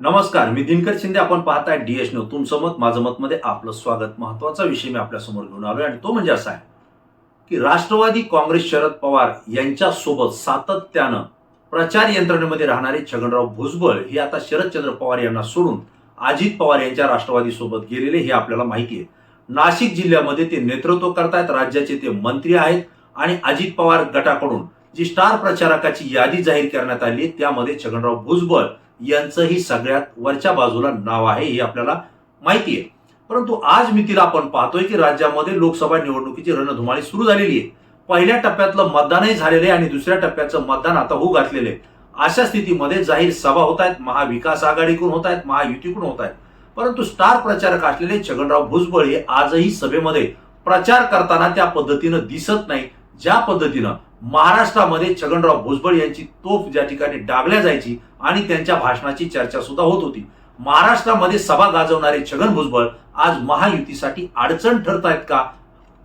नमस्कार मी दिनकर शिंदे. आपण पाहताय डीएस नो तुमचं मत माझं मत मध्ये आपलं स्वागत. महत्त्वाचा विषय मी आपल्यासमोर घेऊन आलोय. आणि तो म्हणजे असा आहे की राष्ट्रवादी काँग्रेस शरद पवार यांच्या सोबत सातत्यानं प्रचार यंत्रणेमध्ये राहणारे छगनराव भुजबळ हे आता शरदचंद्र पवार यांना सोडून अजित पवार यांच्या राष्ट्रवादी सोबत गेलेले हे आपल्याला माहिती आहे. नाशिक जिल्ह्यामध्ये ते नेतृत्व करतायत राज्याचे ते मंत्री आहेत आणि अजित पवार गटाकडून जी स्टार प्रचारकाची यादी जाहीर करण्यात आली त्यामध्ये छगनराव भुजबळ यांचंही सगळ्यात वरच्या बाजूला नाव आहे हे आपल्याला माहिती आहे. परंतु आज मी तिला आपण पाहतोय की राज्यामध्ये लोकसभा निवडणुकीची रणधुमाळी सुरू झालेली आहे. पहिल्या टप्प्यातलं मतदानही झालेलं आहे आणि दुसऱ्या टप्प्याचं मतदान आता होऊ घातलेलं आहे. अशा स्थितीमध्ये जाहीर सभा होत आहेत महाविकास आघाडीकडून होत आहेत महायुतीकडून होत आहेत. परंतु स्टार प्रचारक असलेले छगनराव भुजबळ हे आजही सभेमध्ये प्रचार करताना त्या पद्धतीनं दिसत नाही. ज्या पद्धतीनं महाराष्ट्रामध्ये छगनराव भुजबळ यांची तोफ ज्या ठिकाणी डागल्या जायची आणि त्यांच्या भाषणाची चर्चा सुद्धा होत होती. महाराष्ट्रामध्ये सभा गाजवणारे छगन भुजबळ आज महायुतीसाठी अडचण ठरत आहेत का?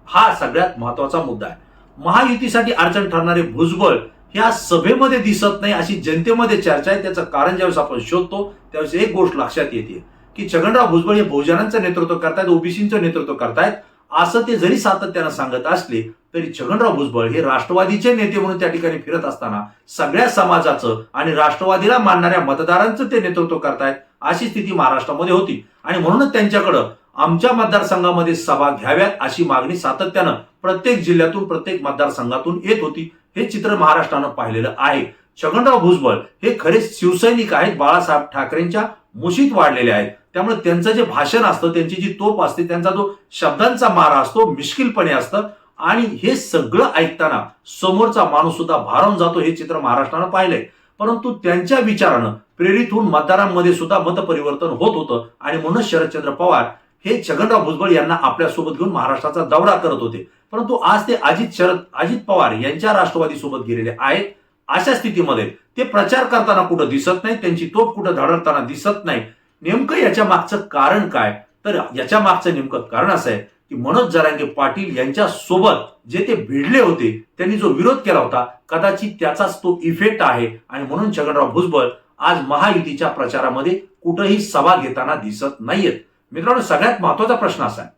हा सगळ्यात महत्त्वाचा मुद्दा आहे. महायुतीसाठी अडचण ठरणारे भुजबळ ह्या सभेमध्ये दिसत नाही अशी जनतेमध्ये चर्चा आहे. त्याचं कारण ज्यावेळेस आपण शोधतो त्यावेळेस एक गोष्ट लक्षात येते की छगनराव भुजबळ हे बहुजनांचं नेतृत्व करतायत ओबीसीचं नेतृत्व करतायत. असं ते जरी सातत्यानं सांगत असले तरी छगनराव भुजबळ हे राष्ट्रवादीचे नेते म्हणून त्या ठिकाणी फिरत असताना सगळ्या समाजाचं आणि राष्ट्रवादीला मानणाऱ्या मतदारांचं ते नेतृत्व करतायत अशी स्थिती महाराष्ट्रामध्ये होती. आणि म्हणूनच त्यांच्याकडं आमच्या मतदारसंघामध्ये सभा घ्याव्यात अशी मागणी सातत्यानं प्रत्येक जिल्ह्यातून प्रत्येक मतदारसंघातून येत होती. हे चित्र महाराष्ट्रानं पाहिलेलं आहे. छगनराव भुजबळ हे खरे शिवसैनिक आहेत बाळासाहेब ठाकरेंच्या मुशीत वाढलेले आहेत. त्यामुळे त्यांचं जे भाषण असतं त्यांची जी तोप असते त्यांचा जो शब्दांचा मारा असतो मिश्किलपणे असतं. आणि हे सगळं ऐकताना समोरचा माणूस सुद्धा भारावून जातो हे चित्र महाराष्ट्रानं पाहिलंय. परंतु त्यांच्या विचारानं प्रेरित होऊन मतदारांमध्ये सुद्धा मतपरिवर्तन होत होतं. आणि म्हणून शरदचंद्र पवार हे छगनराव भुजबळ यांना आपल्यासोबत घेऊन महाराष्ट्राचा दौरा करत होते. परंतु आज ते अजित शरद अजित पवार यांच्या राष्ट्रवादी सोबत गेलेले आहेत. अशा स्थितीमध्ये ते प्रचार करताना कुठं दिसत नाही त्यांची तोप कुठं धडकताना दिसत नाही. नेमकं याच्या मागचं कारण काय? तर याच्या मागचं नेमकं कारण असं आहे की मनोज जरांगे पाटील यांच्या सोबत जे ते भिडले होते त्यांनी जो विरोध केला होता कदाचित त्याचाच तो इफेक्ट आहे. आणि म्हणून छगनराव भुजबळ आज महायुतीच्या प्रचारामध्ये कुठंही सभा घेताना दिसत नाहीयेत. मित्रांनो सगळ्यात महत्त्वाचा प्रश्न असा आहे.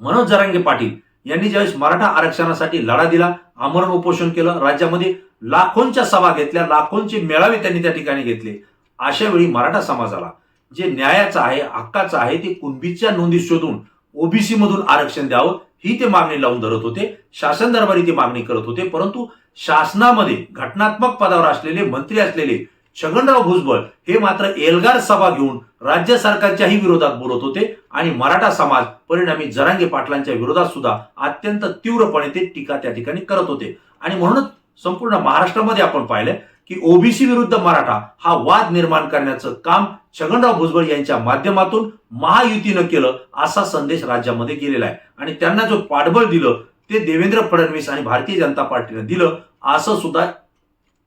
मनोज जरांगे पाटील यांनी ज्यावेळेस मराठा आरक्षणासाठी लढा दिला आमरण उपोषण केलं राज्यामध्ये लाखोंच्या सभा घेतल्या लाखोंचे मेळावे त्यांनी त्या ठिकाणी घेतले अशा वेळी मराठा समाजाला जे न्यायाचं आहे हक्काचं आहे ते कुणबीच्या नोंदी शोधून ओबीसी मधून आरक्षण द्यावं ही ते मागणी लावून धरत होते. शासन दरबारी ते मागणी करत होते परंतु शासनामध्ये घटनात्मक पदावर असलेले मंत्री असलेले छगनराव भुजबळ हे मात्र एल्गार सभा घेऊन राज्य सरकारच्याही विरोधात बोलत होते आणि मराठा समाज परिणामी जरांगे पाटलांच्या विरोधात सुद्धा अत्यंत तीव्रपणे ते टीका त्या ठिकाणी करत होते. आणि म्हणूनच संपूर्ण महाराष्ट्रामध्ये आपण पाहिलं की ओबीसी विरुद्ध मराठा हा वाद निर्माण करण्याचं काम छगनराव भुजबळ यांच्या माध्यमातून महायुतीनं केलं असा संदेश राज्यामध्ये गेलेला आहे. आणि त्यांना जो पाठबळ दिलं ते देवेंद्र फडणवीस आणि भारतीय जनता पार्टीनं दिलं असं सुद्धा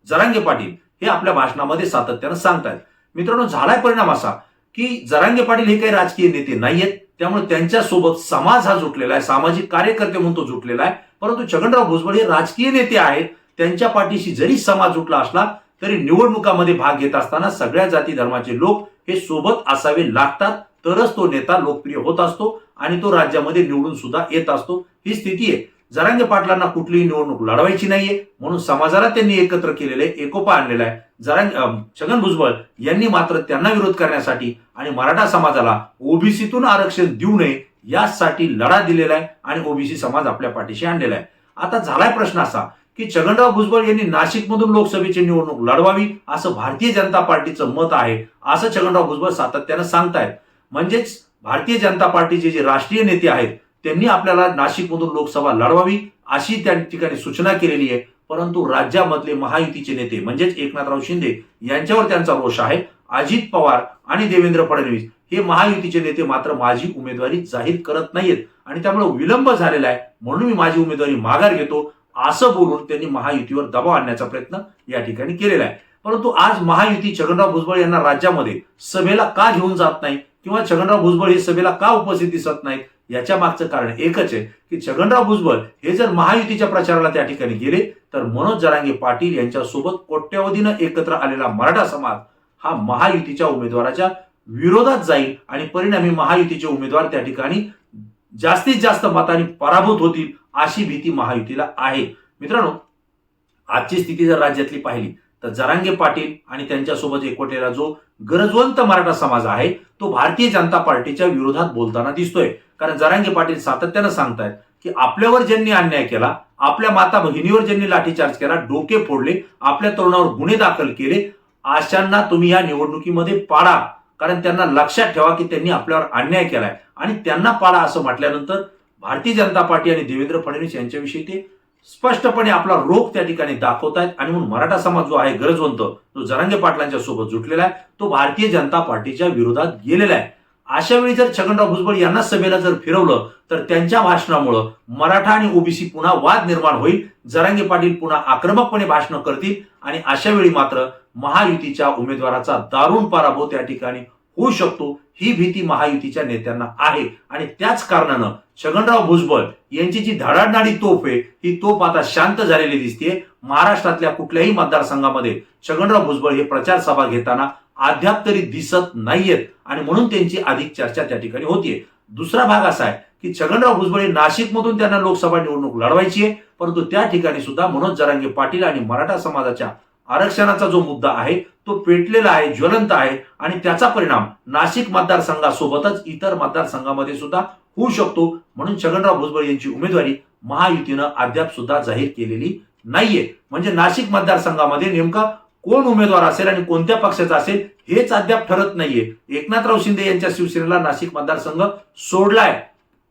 जरांगे पाटील हे आपल्या भाषणामध्ये सातत्यानं सांगतायत. मित्रांनो झालाय परिणाम असा की जरांगे पाटील हे काही राजकीय नेते नाहीयेत. त्यामुळे त्यांच्यासोबत समाज हा जुटलेला आहे. सामाजिक कार्यकर्ते म्हणून तो जुटलेला आहे. परंतु छगनराव भुजबळ हे राजकीय नेते आहेत. त्यांच्या पाठीशी जरी समाज उठला असला तरी निवडणुकामध्ये भाग घेत असताना सगळ्या जाती धर्माचे लोक हे सोबत असावे लागतात. तरच तो नेता लोकप्रिय होत असतो आणि तो राज्यामध्ये निवडून सुद्धा येत असतो. ही स्थिती आहे. जरांगे पाटलांना कुठलीही निवडणूक लढवायची नाहीये. म्हणून समाजाला त्यांनी एकत्र केलेले एकोपा आणलेला आहे. जरांग छगन भुजबळ यांनी मात्र त्यांना विरोध करण्यासाठी आणि मराठा समाजाला ओबीसीतून आरक्षण देऊ नये यासाठी लढा दिलेला आहे आणि ओबीसी समाज आपल्या पाठीशी आणलेला आहे. आता झालाय प्रश्न असा की छगनराव भुजबळ यांनी नाशिकमधून लोकसभेची निवडणूक लढवावी असं भारतीय जनता पार्टीचं मत आहे असं छगनराव भुजबळ सातत्यानं सांगतायत. म्हणजेच भारतीय जनता पार्टीचे जे राष्ट्रीय नेते आहेत त्यांनी आपल्याला नाशिकमधून लोकसभा लढवावी अशी त्या ठिकाणी सूचना केलेली आहे. परंतु राज्यामधले महायुतीचे नेते म्हणजेच एकनाथराव शिंदे यांच्यावर त्यांचा रोष आहे. अजित पवार आणि देवेंद्र फडणवीस हे महायुतीचे नेते मात्र माझी उमेदवारी जाहीर करत नाहीयेत. आणि त्यामुळे विलंब झालेला आहे. म्हणून मी माझी उमेदवारी माघार घेतो. असं बोलून त्यांनी महायुतीवर दबाव आणण्याचा प्रयत्न या ठिकाणी केलेला आहे. परंतु आज महायुती छगनराव भुजबळ यांना राज्यामध्ये सभेला का घेऊन जात नाही किंवा छगनराव भुजबळ हे सभेला का उपस्थित दिसत नाहीत याच्या मागचं कारण एकच आहे की छगनराव भुजबळ हे जर महायुतीच्या प्रचाराला त्या ठिकाणी गेले तर मनोज जरांगे पाटील यांच्यासोबत कोट्यवधीनं एकत्र आलेला मराठा समाज हा महायुतीच्या उमेदवाराच्या विरोधात जाईल आणि परिणामी महायुतीचे उमेदवार त्या ठिकाणी जास्तीत जास्त मतांनी पराभूत होतील अशी भीती महायुतीला आहे. मित्रांनो आजची स्थिती जर राज्यातली पाहिली तर जरांगे पाटील आणि त्यांच्यासोबत एकवटलेला जो गरजवंत मराठा समाज आहे तो भारतीय जनता पार्टीच्या विरोधात बोलताना दिसतोय. कारण जरांगे पाटील सातत्यानं सांगतायत की आपल्यावर ज्यांनी अन्याय केला आपल्या माता भगिनीवर ज्यांनी लाठीचार्ज केला डोके फोडले आपल्या तरुणावर गुन्हे दाखल केले अशांना तुम्ही या निवडणुकीमध्ये पाडा. कारण त्यांना लक्षात ठेवा की त्यांनी आपल्यावर अन्याय केलाय. आणि त्यांना पाडा असं म्हटल्यानंतर भारतीय जनता पार्टी आणि देवेंद्र फडणवीस यांच्याविषयी ते स्पष्टपणे आपला रोख त्या ठिकाणी दाखवतायत. आणि म्हणून मराठा समाज जो आहे गरजवंत जो जरांगे पाटलांच्या सोबत जुटलेला आहे. तो भारतीय जनता पार्टीच्या विरोधात गेलेला आहे. अशा वेळी जर छगनराव भुजबळ यांना सभेला जर फिरवलं तर त्यांच्या भाषणामुळं मराठा आणि ओबीसी पुन्हा वाद निर्माण होईल. जरांगे पाटील पुन्हा आक्रमकपणे भाषण करतील. आणि अशा वेळी मात्र महायुतीच्या उमेदवाराचा दारुण पराभव त्या ठिकाणी होऊ शकतो. ही भीती महायुतीच्या नेत्यांना आहे. आणि त्याच कारणानं छगनराव भुजबळ यांची जी धडाडणारी तोफ आहे ही तोफ आता शांत झालेली दिसते महाराष्ट्रातल्या कुठल्याही मतदारसंघामध्ये छगनराव भुजबळ हे प्रचार सभा घेताना अद्याप तरी दिसत नाहीयेत. आणि म्हणून त्यांची अधिक चर्चा त्या ठिकाणी होतीये. दुसरा भाग असा आहे की छगनराव भुजबळ हे नाशिकमधून त्यांना लोकसभा निवडणूक लढवायची आहे. परंतु त्या ठिकाणी सुद्धा मनोज जरांगे पाटील आणि मराठा समाजाच्या आरक्षणाचा जो मुद्दा आहे तो पेटलेला आहे ज्वलंत आहे आणि त्याचा परिणाम नाशिक मतदारसंघासोबतच इतर मतदारसंघामध्ये सुद्धा होऊ शकतो. म्हणून छगनराव भुजबळ यांची उमेदवारी महायुतीनं अद्याप सुद्धा जाहीर केलेली नाहीये. म्हणजे नाशिक मतदारसंघामध्ये नेमका कोण उमेदवार असेल आणि कोणत्या पक्षाचा असेल हेच अद्याप ठरत नाहीये. एकनाथराव शिंदे यांच्या शिवसेनेला नाशिक मतदारसंघ सोडलाय.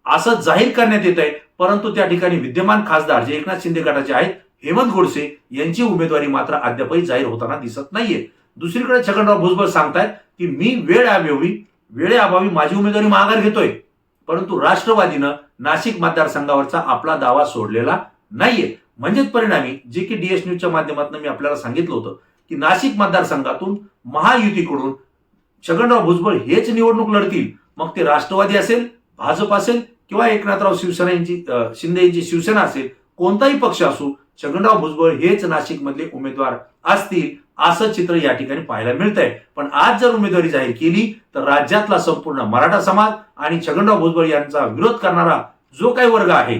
असं जाहीर करण्यात येत आहे परंतु त्या ठिकाणी विद्यमान खासदार जे एकनाथ शिंदे गटाचे आहेत हेमंत गोडसे यांची उमेदवारी मात्र अद्यापही जाहीर होताना दिसत नाहीये. दुसरीकडे छगनराव भुजबळ सांगतायत की मी वेळ अभावी वेळेअभावी माझी उमेदवारी माघार घेतोय. परंतु राष्ट्रवादीनं नाशिक मतदारसंघावरचा आपला दावा सोडलेला नाहीये. म्हणजेच परिणामी जे की डीएस न्यूजच्या माध्यमातून मी आपल्याला सांगितलं होतं की नाशिक मतदारसंघातून महायुतीकडून छगनराव भुजबळ हेच निवडणूक लढतील. मग ते राष्ट्रवादी असेल भाजप असेल किंवा एकनाथराव शिवसेना यांची शिंदे यांची शिवसेना असेल कोणताही पक्ष असो छगनराव भुजबळ हेच नाशिक मधले उमेदवार असतील असं चित्र या ठिकाणी पाहायला मिळतंय. पण आज जर उमेदवारी जाहीर केली तर राज्यातला संपूर्ण मराठा समाज आणि छगनराव भुजबळ यांचा विरोध करणारा जो काही वर्ग आहे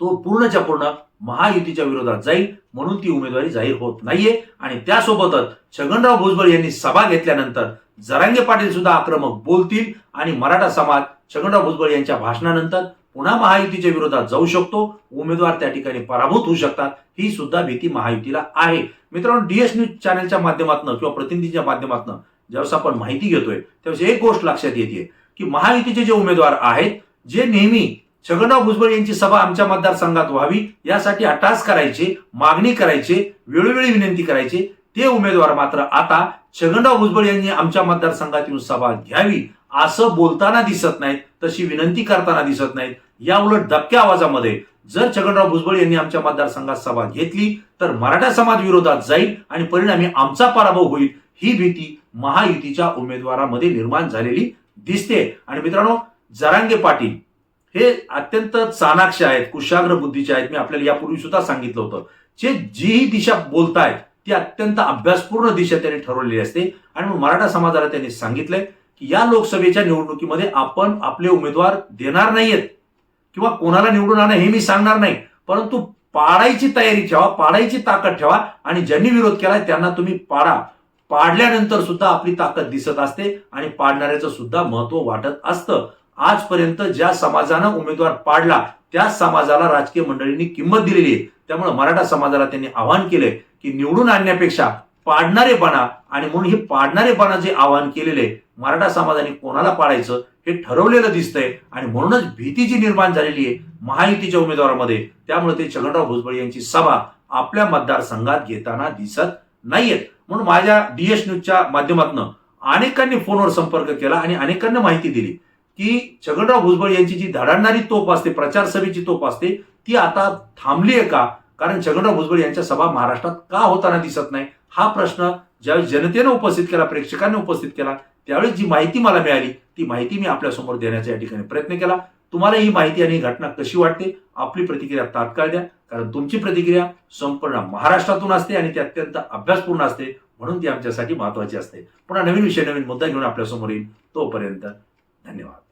तो पूर्णच्या पूर्ण महायुतीच्या विरोधात जाईल म्हणून ती उमेदवारी जाहीर होत नाहीये. आणि त्यासोबतच छगनराव भुजबळ यांनी सभा घेतल्यानंतर जरांगे पाटील सुद्धा आक्रमक बोलतील आणि मराठा समाज छगनराव भुजबळ यांच्या भाषणानंतर पुन्हा महायुतीच्या विरोधात जाऊ शकतो. उमेदवार त्या ठिकाणी पराभूत होऊ शकतात. ही सुद्धा भीती महायुतीला आहे. मित्रांनो डीएस न्यूज चॅनलच्या माध्यमातून किंवा प्रतिनिधीच्या माध्यमातून ज्यावेळेस आपण माहिती घेतोय त्यावेळेस एक गोष्ट लक्षात येते की महायुतीचे जे उमेदवार आहेत जे नेहमी छगनराव भुजबळ यांची सभा आमच्या मतदारसंघात व्हावी यासाठी अटास करायचे मागणी करायचे वेळोवेळी विनंती करायचे ते उमेदवार मात्र आता छगनराव भुजबळ यांनी आमच्या मतदारसंघात येऊन सभा घ्यावी असं बोलताना दिसत नाहीत तशी विनंती करताना दिसत नाहीत. या उलट दबक्या आवाजामध्ये जर छगनराव भुजबळ यांनी आमच्या मतदारसंघात सभा घेतली तर मराठा समाज विरोधात जाईल आणि परिणामी आमचा पराभव होईल ही भीती महायुतीच्या उमेदवारामध्ये निर्माण झालेली दिसते. आणि मित्रांनो जरांगे पाटील हे अत्यंत चाणाक्ष आहेत कुशाग्र बुद्धीचे आहेत. मी आपल्याला यापूर्वी सुद्धा सांगितलं होतं. जे जी ही दिशा बोलतायत ती अत्यंत अभ्यासपूर्ण दिशा त्यांनी ठरवलेली असते. आणि मग मराठा समाजाला त्यांनी सांगितलंय या लोकसभेच्या निवडणुकीमध्ये आपण आपले उमेदवार देणार नाहीयेत किंवा कोणाला निवडून आणा हे मी सांगणार नाही. परंतु पाडायची तयारी ठेवा पाडायची ताकद ठेवा आणि ज्यांनी विरोध केलाय त्यांना तुम्ही पाडा. पाडल्यानंतर सुद्धा आपली ताकद दिसत असते आणि पाडणाऱ्याचं सुद्धा महत्त्व वाटत असतं. आजपर्यंत ज्या समाजानं उमेदवार पाडला त्या समाजाला राजकीय मंडळींनी किंमत दिलेली आहे. त्यामुळे मराठा समाजाला त्यांनी आवाहन केलंय की निवडून आणण्यापेक्षा पाडणारेपणा आणि म्हणून हे पाडणारेपणा जे आवाहन केलेले मराठा समाजाने कोणाला पाडायचं हे ठरवलेलं दिसतंय. आणि म्हणूनच भीती जी निर्माण झालेली आहे महायुतीच्या उमेदवारामध्ये त्यामुळे ते छगनराव भुजबळ यांची सभा आपल्या मतदारसंघात घेताना दिसत नाहीयेत. म्हणून माझ्या डीएस न्यूजच्या माध्यमातून अनेकांनी फोनवर संपर्क केला आणि अनेकांना माहिती दिली की छगनराव भुजबळ यांची जी धडाडणारी तोप असते प्रचार सभेची तोप असते ती आता थांबली आहे का? कारण छगनराव भुजबळ यांच्या सभा महाराष्ट्रात का होताना दिसत नाही? हा प्रश्न ज्यावेळी जनतेनं उपस्थित केला प्रेक्षकांनी उपस्थित केला त्यावेळी जी माहिती मला मिळाली ती माहिती मी आपल्यासमोर देण्याचा या ठिकाणी प्रयत्न केला. तुम्हाला ही माहिती आणि ही घटना कशी वाटते? आपली प्रतिक्रिया तात्काळ द्या. कारण तुमची प्रतिक्रिया संपूर्ण महाराष्ट्रातून असते आणि ती अत्यंत अभ्यासपूर्ण असते. म्हणून ती आमच्यासाठी महत्वाची असते. पुन्हा नवीन विषय नवीन मुद्दा घेऊन आपल्यासमोर येईल तोपर्यंत धन्यवाद.